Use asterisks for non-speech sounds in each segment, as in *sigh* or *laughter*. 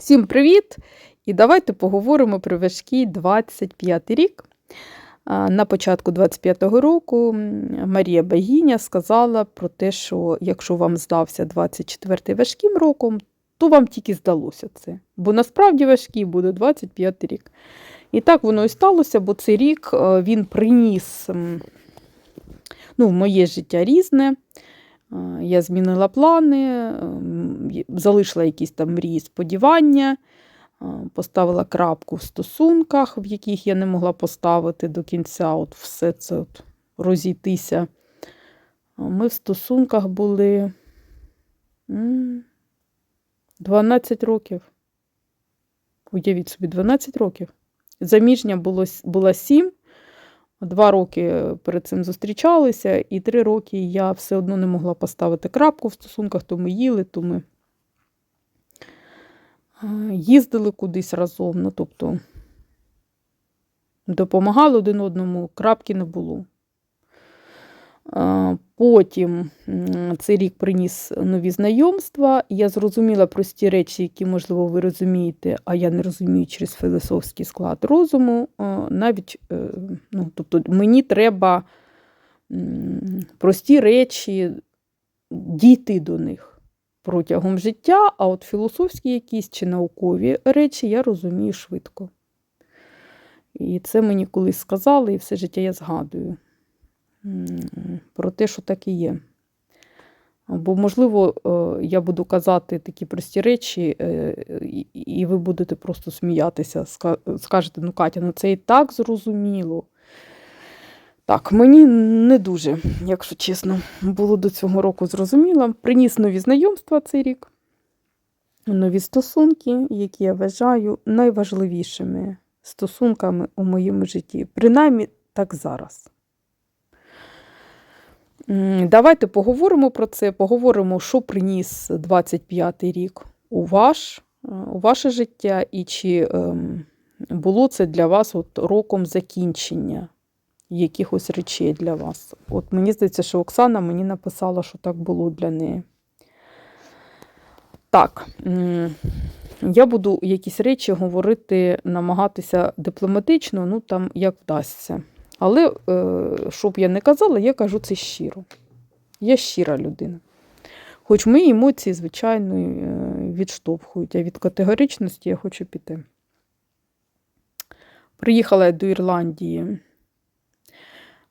Всім привіт! І давайте поговоримо про важкий 25 рік. На початку 25-го року Марія Богиня сказала про те, що якщо вам здався 24-й важким роком, то вам тільки здалося це. Бо насправді важкий буде 25 рік. І так воно і сталося, бо цей рік е, він приніс ну, в моє життя різне. Я змінила плани, ем, залишила якісь там мрії, сподівання, поставила крапку в стосунках, в яких я не могла поставити до кінця. От все це от розійтися. Ми в стосунках були 12 років. Уявіть собі, 12 років. Заміжня було, була 7. Два роки перед цим зустрічалися, і три роки я все одно не могла поставити крапку в стосунках, то ми їли, то ми е, їздили кудись разом. Ну, тобто допомагали один одному, крапки не було. Потім цей рік приніс нові знайомства. Я зрозуміла прості речі, які, можливо, ви розумієте, а я не розумію через філософський склад розуму. Навіть е, ну, тобто, мені треба прості речі дійти до них протягом життя, а от філософські якісь чи наукові речі я розумію швидко. І це мені колись сказали, і все життя я згадую про те, що так і є. Бо, можливо, е, я буду казати такі прості речі, е, і- ви будете просто сміятися. Скажете, ну, Катя, ну це і так зрозуміло. Так, мені не дуже, якщо чесно, було до цього року зрозуміло. Приніс нові знайомства цей рік, нові стосунки, які я вважаю найважливішими стосунками у моєму житті. Принаймні так зараз. Давайте поговоримо про це, поговоримо, що приніс 25-й рік у, ваш, е, у ваше життя, і чи ем, було це для вас от роком закінчення якихось речей для вас. От мені здається, що Оксана мені написала, що так було для неї. Так, я буду якісь речі говорити, намагатися дипломатично, ну там як вдасться. Але, е, щоб я не казала, я кажу це щиро. Я щира людина. Хоч мої емоції, звичайно, е, відштовхують, а від категоричності я хочу піти. Приїхала я до Ірландії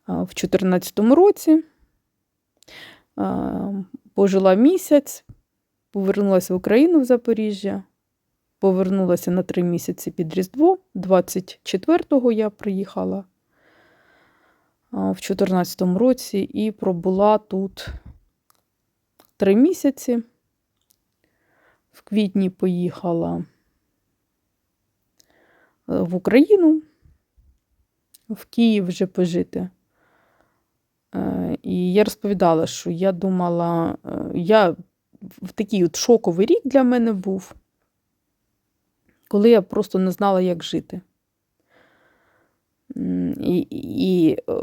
а, в 2014 році, пожила місяць, повернулася в Україну в Запоріжжя, повернулася на три місяці під Різдво. 24-го я приїхала в 2014 році і пробула тут три місяці. В квітні поїхала е, в Україну, в Київ вже пожити. Е, І я розповідала, що я думала, е, я в такий от шоковий рік для мене був, коли я просто не знала, як жити. І, і е,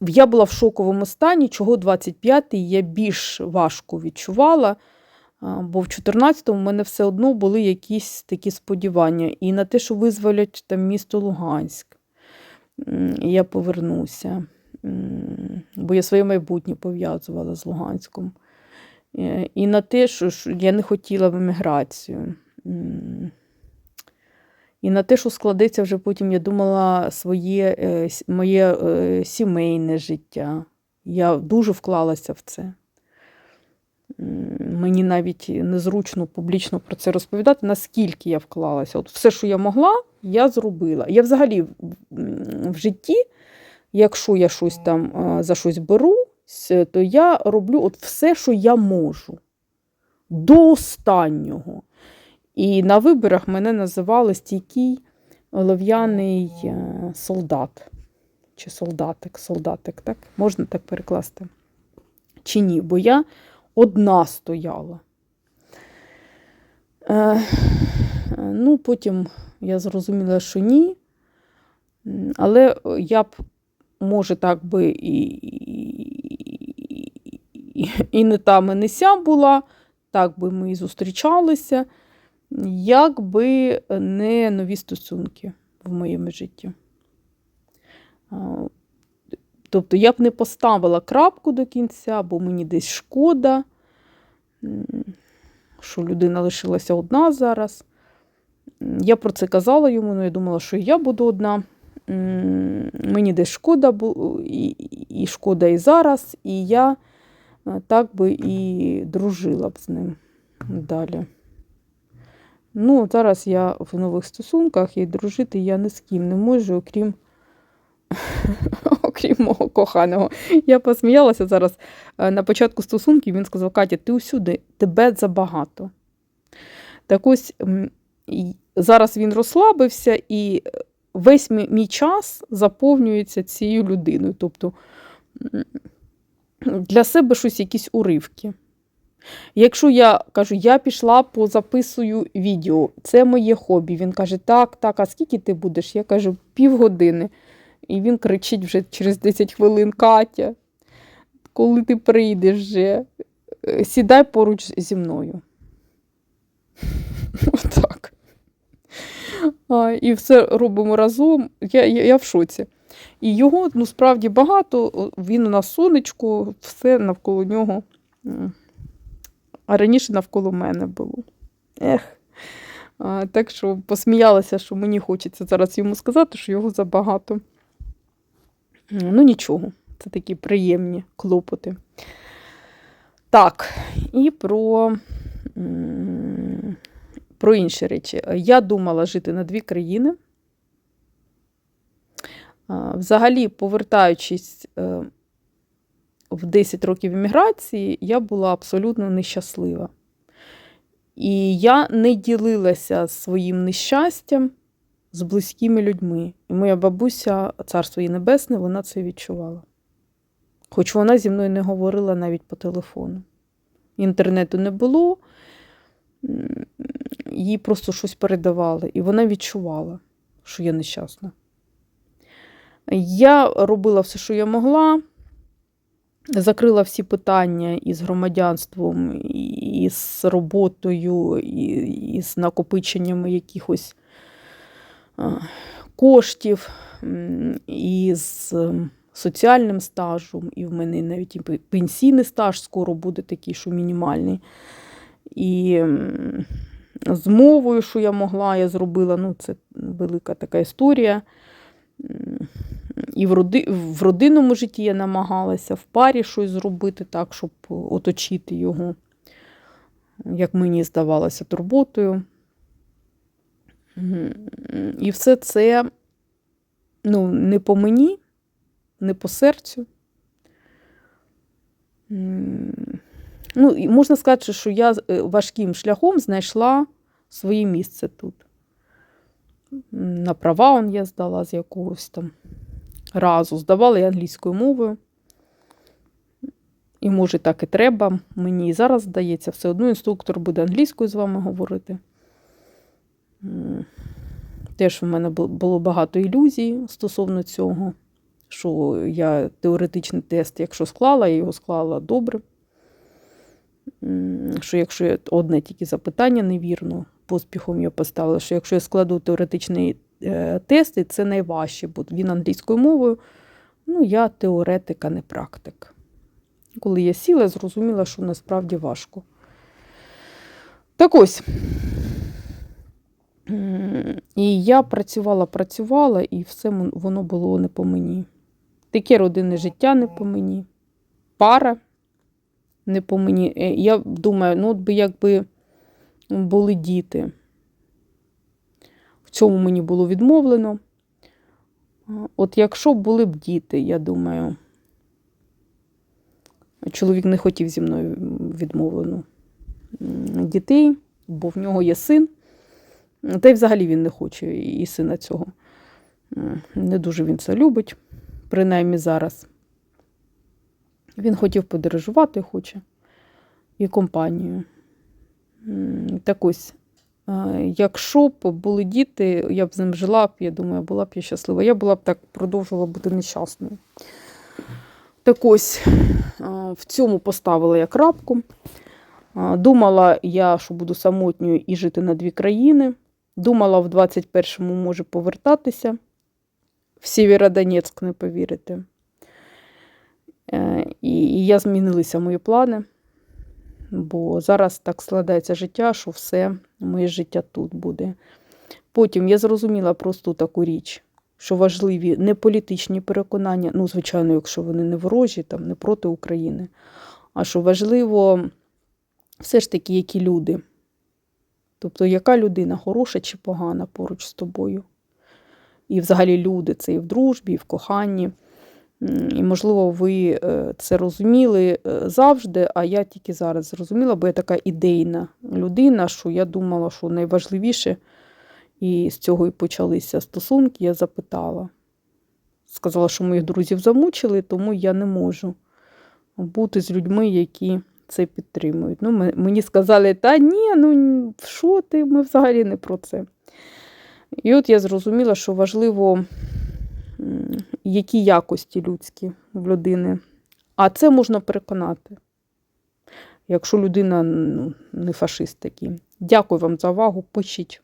я була в шоковому стані, чого 25-й я більш важко відчувала, бо в 14-му в мене все одно були якісь такі сподівання. І на те, що визволять там місто Луганськ. Я повернуся. Бо я своє майбутнє пов'язувала з Луганськом. Е, І на те, що я не хотіла в еміграцію. І на те, що складеться вже потім, я думала, своє е, моє е, сімейне життя. Я дуже вклалася в це. Мені навіть незручно публічно про це розповідати, наскільки я вклалася. От все, що я могла, я зробила. Я взагалі в- житті, якщо я щось там за щось берусь, то я роблю от все, що я можу. До останнього. І на виборах мене називали стійкий олов'яний е, солдат. Чи солдатик, солдатик, так? Можна так перекласти? Чи ні? Бо я одна стояла. Е, ну, потім я зрозуміла, що ні. Але я б, може, так би і, і, і не там, і не сям була, так би ми і зустрічалися. Якби не нові стосунки в моєму житті. Тобто я б не поставила крапку до кінця, бо мені десь шкода, що людина лишилася одна зараз. Я про це казала йому, але я думала, що і я буду одна. Мені десь шкода і шкода і зараз, і я е, так би і дружила б з ним далі. Ну, зараз я в нових стосунках і дружити я ні з ким не можу, окрім, *laughs* окрім мого коханого. Я посміялася зараз. Е, На початку стосунків він сказав: Катя, ти усюди, тебе забагато. Так ось зараз він розслабився, і весь мій, мій час заповнюється цією людиною. Тобто для себе щось, якісь уривки. Якщо я кажу, я пішла позаписую відео, це моє хобі. Він каже, так, так, а скільки ти будеш? Я кажу, півгодини. І він кричить вже через 10 хвилин, Катя, коли ти прийдеш вже, е, сідай поруч зі мною. *laughs* Отак. І все робимо разом. Я, я, я в шоці. І його ну, справді багато, він у нас сонечко, все навколо нього. А раніше навколо мене було. Ех. А, так що посміялася, що мені хочеться зараз йому сказати, що його забагато. Ну, нічого, це такі приємні клопоти. Так, і про, про інші речі. Я думала жити на дві країни. Взагалі, повертаючись е, в 10 років еміграції, я була абсолютно нещаслива. І я не ділилася своїм нещастям з близькими людьми. І моя бабуся, царство їй небесне, вона це відчувала. Хоч вона зі мною не говорила навіть по телефону. Інтернету не було, їй просто щось передавали, і вона відчувала, що я нещасна. Я робила все, що я могла, закрила всі питання із громадянством, і з роботою, і, і накопиченнями якихось коштів, м, і з ем, соціальним стажем, і в мене навіть і пенсійний стаж скоро буде такий, що мінімальний. І з мовою, що я могла, я зробила. Ну, це велика така історія. І в, роди, в родинному житті я намагалася в парі щось зробити так, щоб оточити його, як мені здавалося, турботою. І все це ну, не по мені, не по серцю. Ну, і можна сказати, що я е, важким шляхом знайшла своє місце тут. На права он я здала з якогось там разу. Здавала я англійською мовою. І може так і треба. Мені і зараз здається, все одно інструктор буде англійською з вами говорити. Теж в мене було багато ілюзій стосовно цього, що я теоретичний тест, якщо склала, я його склала добре. Що якщо я одне тільки запитання невірно, поспіхом я поставила, що якщо я складу теоретичний е, тест, і це найважче, бо він англійською мовою, ну я теоретика, не практик. Коли я сіла, зрозуміла, що насправді важко. Так ось. І я працювала, працювала, і все воно було не по мені. Таке родинне життя не по мені, пара не по мені. Е, Я думаю, ну от би якби були діти. Цьому мені було відмовлено. От якщо б були б діти, я думаю, чоловік не хотів зі мною відмовлено дітей, бо в нього є син. Та й взагалі він не хоче і сина цього. Не дуже він це любить, принаймні зараз. Він хотів подорожувати, хоче, і компанію. Так ось, якщо б були діти, я б з ним жила б, я думаю, була б я щаслива. Я була б так продовжувала бути нещасною. Так ось, е, в цьому поставила я крапку. Думала я, що буду самотньою і жити на дві країни. Думала в 21-му може повертатися в Сєвєродонецьк, не повірите. Е, І, і я змінилися мої плани, бо зараз так складається життя, що все моє життя тут буде. Потім я зрозуміла просту таку річ, що важливі не політичні переконання, ну, звичайно, якщо вони не ворожі, там, не проти України, а що важливо все ж таки, які люди. Тобто, яка людина хороша чи погана поруч з тобою. І взагалі люди це і в дружбі, і в коханні. І, можливо, ви е, це розуміли е, завжди, а я тільки зараз зрозуміла, бо я така ідейна людина, що я думала, що найважливіше, і з цього і почалися стосунки, я запитала. Сказала, що моїх друзів замучили, тому я не можу бути з людьми, які це підтримують. Ну, мені сказали, та ні, ну що ти, ми взагалі не про це. І от я зрозуміла, що важливо, які якості людські в людини. А це можна переконати, якщо людина ну, не фашист такий. Дякую вам за увагу. Пишіть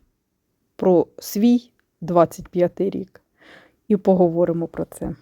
про свій 25 рік і поговоримо про це.